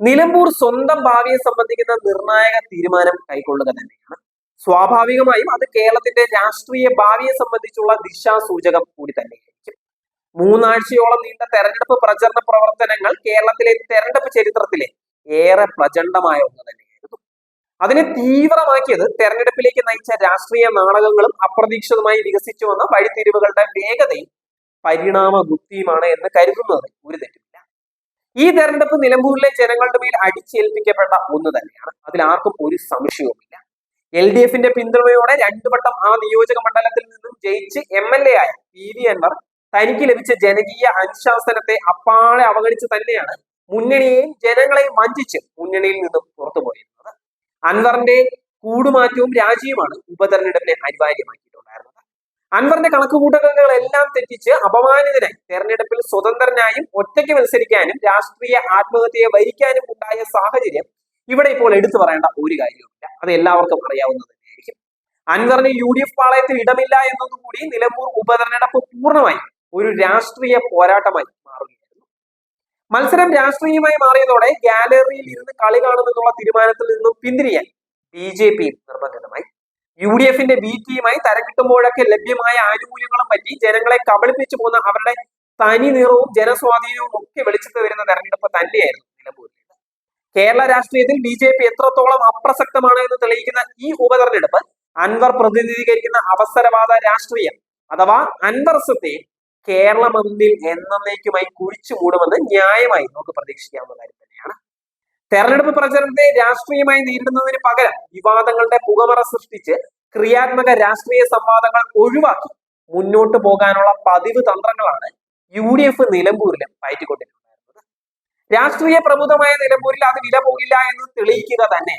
നിലമ്പൂർ സ്വന്തം ഭാവിയെ സംബന്ധിക്കുന്ന നിർണായക തീരുമാനം കൈക്കൊള്ളുക തന്നെയാണ്. സ്വാഭാവികമായും അത് കേരളത്തിന്റെ രാഷ്ട്രീയ ഭാവിയെ സംബന്ധിച്ചുള്ള ദിശാസൂചകം കൂടി തന്നെയായിരിക്കും. മൂന്നാഴ്ചയോളം നീണ്ട തെരഞ്ഞെടുപ്പ് പ്രചരണ പ്രവർത്തനങ്ങൾ കേരളത്തിലെ തെരഞ്ഞെടുപ്പ് ചരിത്രത്തിലെ ഏറെ പ്രചണ്ഡമായ ഒന്ന് തന്നെയായിരുന്നു. അതിനെ തീവ്രമാക്കിയത് തെരഞ്ഞെടുപ്പിലേക്ക് നയിച്ച രാഷ്ട്രീയ നാടകങ്ങളും അപ്രതീക്ഷിതമായി വികസിച്ചു വന്ന വഴിത്തിരിവുകളുടെ വേഗതയും പരിണാമ ബുദ്ധിയുമാണ് എന്ന് കരുതുന്നത് ഒരു തെറ്റുമില്ല. ഈ തെരഞ്ഞെടുപ്പ് നിലമ്പൂരിലെ ജനങ്ങളുടെ മേൽ അടിച്ചേൽപ്പിക്കപ്പെട്ട ഒന്ന് തന്നെയാണ്. അതിൽ ആർക്കും ഒരു സംശയവുമില്ല. എൽ ഡി എഫിന്റെ പിന്തുണയോടെ രണ്ടു വട്ടം ആ നിയോജക മണ്ഡലത്തിൽ നിന്നും ജയിച്ച് എം എൽ എ ആയ പി വി അൻവർ തനിക്ക് ലഭിച്ച ജനകീയ അനുശാസനത്തെ അപ്പാളെ അവഗണിച്ച് തന്നെയാണ് മുന്നണിയെയും ജനങ്ങളെയും വഞ്ചിച്ച് മുന്നണിയിൽ നിന്നും പുറത്തുപോയിരുന്നത്. അൻവറിന്റെ കൂടുമാറ്റവും രാജിയുമാണ് ഉപതെരഞ്ഞെടുപ്പിനെ അനിവാര്യമാക്കിയിട്ടുണ്ടായിരുന്നത് അൻവറിന്റെ കണക്കുകൂട്ടലുകളെല്ലാം തെറ്റിച്ച് അപമാനിതനായി തെരഞ്ഞെടുപ്പിൽ സ്വതന്ത്രനായും ഒറ്റയ്ക്ക് മത്സരിക്കാനും രാഷ്ട്രീയ ആത്മഹത്യയെ വരിക്കാനും ഉണ്ടായ സാഹചര്യം ഇവിടെ ഇപ്പോൾ എടുത്തു പറയേണ്ട ഒരു കാര്യവുമില്ല. അത് എല്ലാവർക്കും അറിയാവുന്നത് അൻവറിന് യു ഡി എഫ് പാളയത്തിൽ ഇടമില്ല എന്നതുകൂടി നിലമ്പൂർ ഉപതെരഞ്ഞെടുപ്പ് പൂർണമായി ഒരു രാഷ്ട്രീയ പോരാട്ടമായി മാറുകയായിരുന്നു. മത്സരം രാഷ്ട്രീയമായി മാറിയതോടെ ഗാലറിയിൽ ഇരുന്ന് കളി കാണുമെന്നുള്ള തീരുമാനത്തിൽ നിന്നും പിന്തിരിയാൻ ബി ജെ പി നിർബന്ധിതമായി. യു ഡി എഫിന്റെ ബി ടീമായി തരക്കിട്ടുമ്പോഴൊക്കെ ലഭ്യമായ ആനുകൂല്യങ്ങളും പറ്റി ജനങ്ങളെ കബളിപ്പിച്ചു പോകുന്ന അവരുടെ തനി നിറവും ജനസ്വാധീനവും ഒക്കെ വെളിച്ചത്ത് വരുന്ന തെരഞ്ഞെടുപ്പ് തന്നെയായിരുന്നു നിലമ്പൂരിൽ. കേരള രാഷ്ട്രീയത്തിൽ ബി ജെ പി എത്രത്തോളം അപ്രസക്തമാണ് എന്ന് തെളിയിക്കുന്ന ഈ ഉപതെരഞ്ഞെടുപ്പ് അൻവർ പ്രതിനിധീകരിക്കുന്ന അവസരവാദ രാഷ്ട്രീയം അഥവാ അൻവർസത്തെ കേരള മന്ദിൽ എന്നേക്കുമായി കുഴിച്ചു മൂടുമെന്ന് ന്യായമായി നമുക്ക് പ്രതീക്ഷിക്കാവുന്ന കാര്യം തന്നെയാണ് തെരഞ്ഞെടുപ്പ് പ്രചരണത്തെ രാഷ്ട്രീയമായി നേരിടുന്നതിന് പകരം വിവാദങ്ങളുടെ പുകമറ സൃഷ്ടിച്ച് ക്രിയാത്മക രാഷ്ട്രീയ സംവാദങ്ങൾ ഒഴിവാക്കി മുന്നോട്ട് പോകാനുള്ള പതിവ് തന്ത്രങ്ങളാണ് യു ഡി എഫ് നിലമ്പൂരിലും പയറ്റിക്കൊണ്ടിരിക്കുന്നത്. രാഷ്ട്രീയ പ്രബുദ്ധമായ നിലമ്പൂരിൽ അത് വില പോകില്ല എന്ന് തെളിയിക്കുക തന്നെ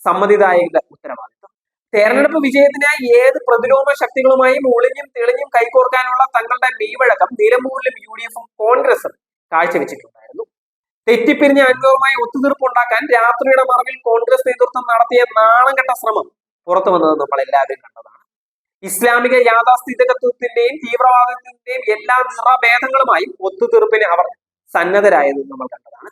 സമ്മതിദായകരുടെ ഉത്തരവാദിത്വം തെരഞ്ഞെടുപ്പ് വിജയത്തിനായി ഏത് പ്രതിരോധ ശക്തികളുമായും ഒളിഞ്ഞും തെളിഞ്ഞും കൈകോർക്കാനുള്ള തങ്ങളുടെ മെയ്വഴക്കം നിലമ്പൂരിലും യു ഡി എഫും കോൺഗ്രസും കാഴ്ചവെച്ചിട്ടുണ്ടായിരുന്നു തെറ്റിപ്പിരിഞ്ഞ അനുഭവമായി ഒത്തുതീർപ്പുണ്ടാക്കാൻ രാത്രിയുടെ മറവിൽ കോൺഗ്രസ് നേതൃത്വം നടത്തിയ നാണംകെട്ട ശ്രമം പുറത്തു വന്നത് നമ്മൾ എല്ലാവരും കണ്ടതാണ്. ഇസ്ലാമിക യാഥാസ്ഥിതികത്വത്തിന്റെയും തീവ്രവാദത്തിന്റെയും എല്ലാ നിറഭേദങ്ങളുമായും ഒത്തുതീർപ്പിന് അവർ സന്നദ്ധരായത് നമ്മൾ കണ്ടതാണ്.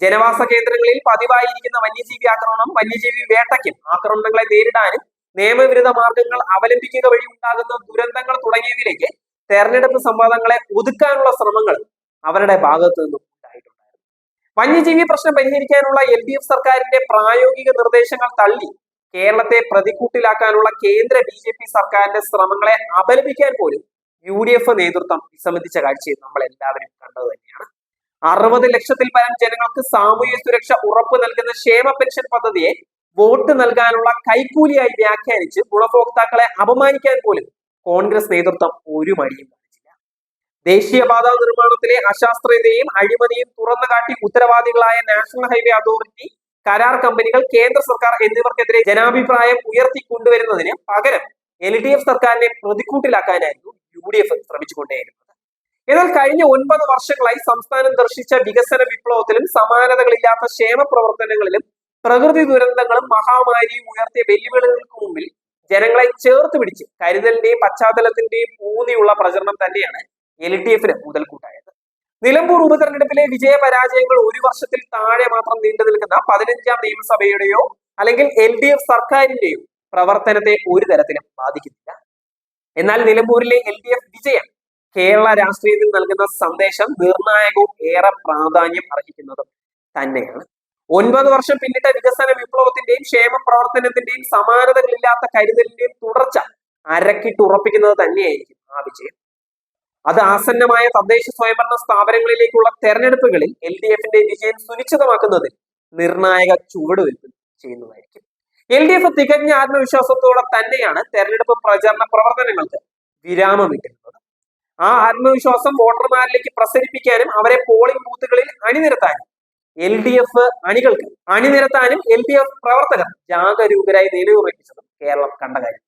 ജനവാസ കേന്ദ്രങ്ങളിൽ പതിവായിരിക്കുന്ന വന്യജീവി ആക്രമണം വന്യജീവി വേട്ടയ്ക്കും ആക്രമണങ്ങളെ നേരിടാനും നിയമവിരുദ്ധ മാർഗങ്ങൾ അവലംബിക്കുക വഴി ഉണ്ടാകുന്ന ദുരന്തങ്ങൾ തുടങ്ങിയവയിലേക്ക് തെരഞ്ഞെടുപ്പ് സംവാദങ്ങളെ ഒതുക്കാനുള്ള ശ്രമങ്ങൾ അവരുടെ ഭാഗത്തു നിന്നും വന്യജീവി പ്രശ്നം പരിഹരിക്കാനുള്ള എൽ ഡി എഫ് സർക്കാരിന്റെ പ്രായോഗിക നിർദ്ദേശങ്ങൾ തള്ളി കേരളത്തെ പ്രതിക്കൂട്ടിലാക്കാനുള്ള കേന്ദ്ര ബി ജെ പി സർക്കാരിന്റെ ശ്രമങ്ങളെ അപലപിക്കാൻ പോലും യു ഡി എഫ് നേതൃത്വം വിസമ്മതിച്ച കാഴ്ചയിൽ നമ്മൾ എല്ലാവരും കണ്ടത് തന്നെയാണ്. അറുപത് ലക്ഷത്തിൽ പരം ജനങ്ങൾക്ക് സാമൂഹ്യ സുരക്ഷ ഉറപ്പ് നൽകുന്ന ക്ഷേമ പെൻഷൻ പദ്ധതിയെ വോട്ട് നൽകാനുള്ള കൈക്കൂലിയായി വ്യാഖ്യാനിച്ച് ഗുണഭോക്താക്കളെ അപമാനിക്കാൻ പോലും കോൺഗ്രസ് നേതൃത്വം ഒരു മടിയും ദേശീയപാത നിർമ്മാണത്തിലെ അശാസ്ത്രീയതയും അഴിമതിയും തുറന്നു കാട്ടി ഉത്തരവാദികളായ നാഷണൽ ഹൈവേ അതോറിറ്റി കരാർ കമ്പനികൾ കേന്ദ്ര സർക്കാർ എന്നിവർക്കെതിരെ ജനാഭിപ്രായം ഉയർത്തി കൊണ്ടുവരുന്നതിന് പകരം എൽ ഡി എഫ് സർക്കാരിനെ പ്രതിക്കൂട്ടിലാക്കാനായിരുന്നു യു ഡി എഫ് ശ്രമിച്ചുകൊണ്ടേയിരുന്നത്. എന്നാൽ കഴിഞ്ഞ ഒൻപത് വർഷങ്ങളായി സംസ്ഥാനം ദർശിച്ച വികസന വിപ്ലവത്തിലും സമാനതകളില്ലാത്ത ക്ഷേമ പ്രവർത്തനങ്ങളിലും പ്രകൃതി ദുരന്തങ്ങളും മഹാമാരിയും ഉയർത്തിയ വെല്ലുവിളികൾക്ക് മുമ്പിൽ ജനങ്ങളെ ചേർത്ത് പിടിച്ച് കരുതലിന്റെയും പശ്ചാത്തലത്തിന്റെയും ഊന്നിയുള്ള പ്രചരണം തന്നെയാണ് എൽ ഡി എഫിന് മുതൽക്കൂട്ടായത്. നിലമ്പൂർ ഉപതെരഞ്ഞെടുപ്പിലെ വിജയ പരാജയങ്ങൾ ഒരു വർഷത്തിൽ താഴെ മാത്രം നീണ്ടു നിൽക്കുന്ന പതിനഞ്ചാം നിയമസഭയുടെയോ അല്ലെങ്കിൽ എൽ ഡി എഫ് സർക്കാരിന്റെയോ പ്രവർത്തനത്തെ ഒരു തരത്തിലും ബാധിക്കുന്നില്ല. എന്നാൽ നിലമ്പൂരിലെ എൽ ഡി എഫ് വിജയം കേരള രാഷ്ട്രീയത്തിൽ നൽകുന്ന സന്ദേശം നിർണായകവും ഏറെ പ്രാധാന്യം അർഹിക്കുന്നതും തന്നെയാണ്. ഒൻപത് വർഷം പിന്നിട്ട വികസന വിപ്ലവത്തിന്റെയും ക്ഷേമ പ്രവർത്തനത്തിന്റെയും സമാനതകളില്ലാത്ത കരുതലിന്റെയും തുടർച്ച അരക്കിട്ടുറപ്പിക്കുന്നത് തന്നെയായിരിക്കും ആ വിജയം. അത് ആസന്നമായ തദ്ദേശ സ്വയംഭരണ സ്ഥാപനങ്ങളിലേക്കുള്ള തെരഞ്ഞെടുപ്പുകളിൽ എൽ ഡി എഫിന്റെ വിജയം സുനിശ്ചിതമാക്കുന്നതിൽ നിർണായക ചുവടുവയ്പ് ചെയ്യുന്നതായിരിക്കും. എൽ ഡി എഫ് തികഞ്ഞ ആത്മവിശ്വാസത്തോടെ തന്നെയാണ് തെരഞ്ഞെടുപ്പ് പ്രചരണ പ്രവർത്തനങ്ങൾക്ക് വിരാമമിട്ടിരുന്നത് ആ ആത്മവിശ്വാസം വോട്ടർമാരിലേക്ക് പ്രസരിപ്പിക്കാനും അവരെ പോളിംഗ് ബൂത്തുകളിൽ അണിനിരത്താനും എൽ ഡി എഫ് അണികൾക്ക് അണിനിരത്താനും എൽ ഡി എഫ് പ്രവർത്തകർ ജാഗരൂകരായി നിലയുറപ്പിച്ചതും കേരളം കണ്ട കാര്യം